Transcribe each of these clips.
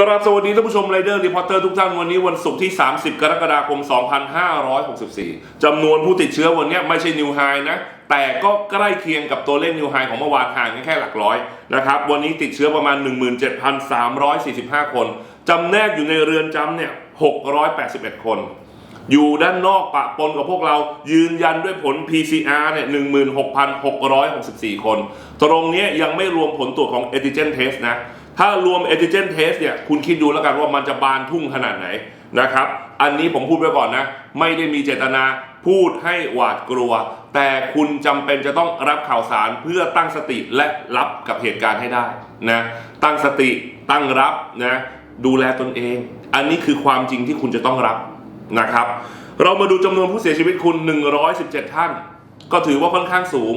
กราบสวัสดีท่านผู้ชมไรเดอร์รีพอร์เตอร์ทุกท่านวันนี้วันศุกร์ที่ 30 กรกฎาคม 2564 จำนวนผู้ติดเชื้อวันนี้ไม่ใช่นิวไฮนะ แต่ก็ใกล้เคียงกับตัวเลขนิวไฮของเมื่อวานห่างกันแค่หลักร้อยนะครับ วันนี้ติดเชื้อประมาณ 17,345 คน จำแนกอยู่ในเรือนจำเนี่ย 681 คน อยู่ด้านนอกปะปนกับพวกเรายืนยันด้วยผล PCR เนี่ย 16,664 คน ตรงนี้ยังไม่รวมผลตรวจของ antigen test นะ ถ้ารวม antigen test เนี่ยคุณคิดดูแล้วกันว่ามันจะบานทุ่งขนาดไหนนะครับ อันนี้ผมพูดไว้ก่อนนะ ไม่ได้มีเจตนาพูดให้หวาดกลัว แต่คุณจำเป็นจะต้องรับข่าวสารเพื่อตั้งสติและรับกับเหตุการณ์ให้ได้นะตั้งสติตั้งรับนะดูแลตนเอง อันนี้คือความจริงที่คุณจะต้องรับนะครับ เรามาดูจำนวนผู้เสียชีวิตคุณ 117 ท่าน ก็ถือว่าค่อนข้างสูง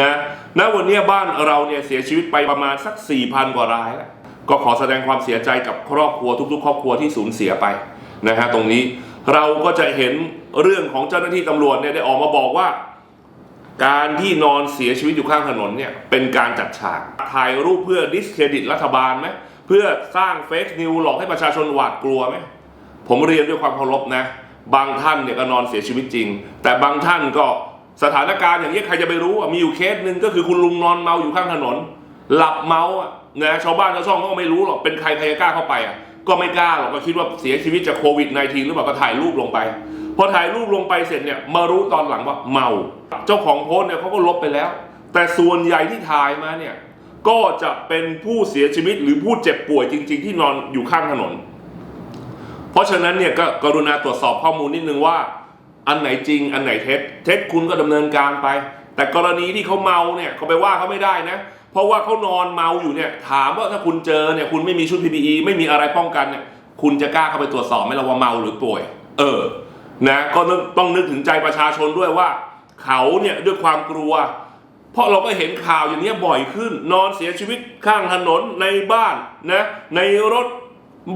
นะณวันนี้บ้านเราเนี่ยเสียชีวิตไปประมาณสัก 4,000 กว่ารายแล้ว ก็ขอแสดงความเสียใจกับครอบครัวทุกๆ ครอบครัวที่สูญเสียไปนะฮะตรงนี้เราก็จะเห็นเรื่องของเจ้าหน้าที่ตำรวจเนี่ยได้ออกมาบอกว่า การที่นอนเสียชีวิตอยู่ข้างถนนเนี่ยเป็นการจัดฉากถ่ายรูปเพื่อดิสเครดิตรัฐบาลไหมเพื่อสร้างเฟกนิวหลอกให้ประชาชนหวาดกลัวไหมผมเรียนด้วยความเคารพนะ บางท่านเนี่ยก็นอนเสียชีวิตจริง แต่บางท่านก็สถานการณ์อย่างนี้ใครจะไปรู้มีอยู่เคสหนึ่งก็คือคุณลุงนอนเมาอยู่ข้างถนน หลับเมาอะ นะชาวบ้านชาวช่องก็ไม่รู้หรอกเป็นใครใครกล้าเข้าไปอะก็ไม่กล้าหรอกก็คิดว่าเสียชีวิตจากโควิด -19 หรือเปล่าก็ถ่ายรูปลงไป พอถ่ายรูปลงไปเสร็จเนี่ยมารู้ตอนหลังว่าเมา เจ้าของโพสต์เนี่ยเขาก็ลบไปแล้ว แต่ส่วนใหญ่ที่ถ่ายมาเนี่ยก็จะเป็นผู้เสียชีวิตหรือผู้เจ็บป่วยจริง ๆ ที่นอนอยู่ข้างถนน เพราะฉะนั้นเนี่ยก็กรุณาตรวจสอบข้อมูลนิดนึงว่า อันไหนจริงอันไหนเท็จเท็จคุณก็ดำเนินการไป แต่กรณีที่เขาเมาเนี่ยเขาไปว่าเขาไม่ได้นะ เพราะว่าเขานอนเมาอยู่เนี่ย ถามว่าถ้าคุณเจอเนี่ย คุณไม่มีชุด PPE ไม่มีอะไรป้องกันเนี่ยคุณจะกล้าเข้าไปตรวจสอบไหมล่ะว่าเมาหรือป่วย เออนะก็ต้องนึกถึงใจประชาชนด้วยว่า เขาเนี่ยด้วยความกลัว เพราะเราก็เห็นข่าวอย่างนี้บ่อยขึ้น นอนเสียชีวิตข้างถนนในบ้านนะในรถ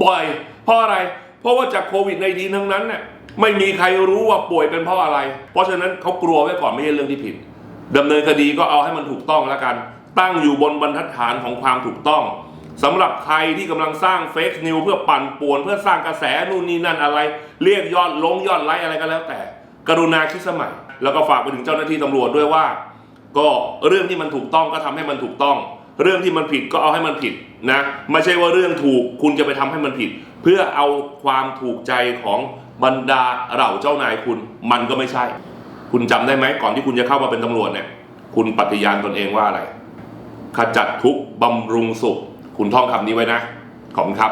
บ่อย เพราะอะไร เพราะว่าจากโควิดในทีทั้งนั้นเนี่ยไม่มีใครรู้ว่าป่วยเป็นเพราะอะไร เพราะฉะนั้นเขากลัวไว้ก่อนไม่ใช่เรื่องที่ผิดดำเนินคดีก็เอาให้มันถูกต้องแล้วกัน ตั้งอยู่บนบรรทัดฐานของความถูกต้องสำหรับใครที่กำลังสร้างเฟกนิวเพื่อปั่นป่วน เพื่อสร้างกระแสนู่นนี่นั่นอะไร เรียกยอดลงยอดไลค์อะไรก็แล้วแต่ กรุณาคิดสมัย แล้วก็ฝากไปถึงเจ้าหน้าที่ตำรวจด้วยว่า ก็เรื่องที่มันถูกต้องก็ทำให้มันถูกต้อง เรื่องที่มันผิดก็เอาให้มันผิดนะไม่ใช่ว่าเรื่องถูกคุณจะไปทำให้มันผิด เพื่อเอาความถูกใจของบรรดาเหล่าเจ้านายคุณ มันก็ไม่ใช่ คุณจำได้ไหมก่อนที่คุณจะเข้ามาเป็นตำรวจเนี่ยคุณปฏิญาณตนเองว่าอะไร ขจัดทุกข์บำรุงสุข คุณท่องคำนี้ไว้นะ ขอบคุณครับ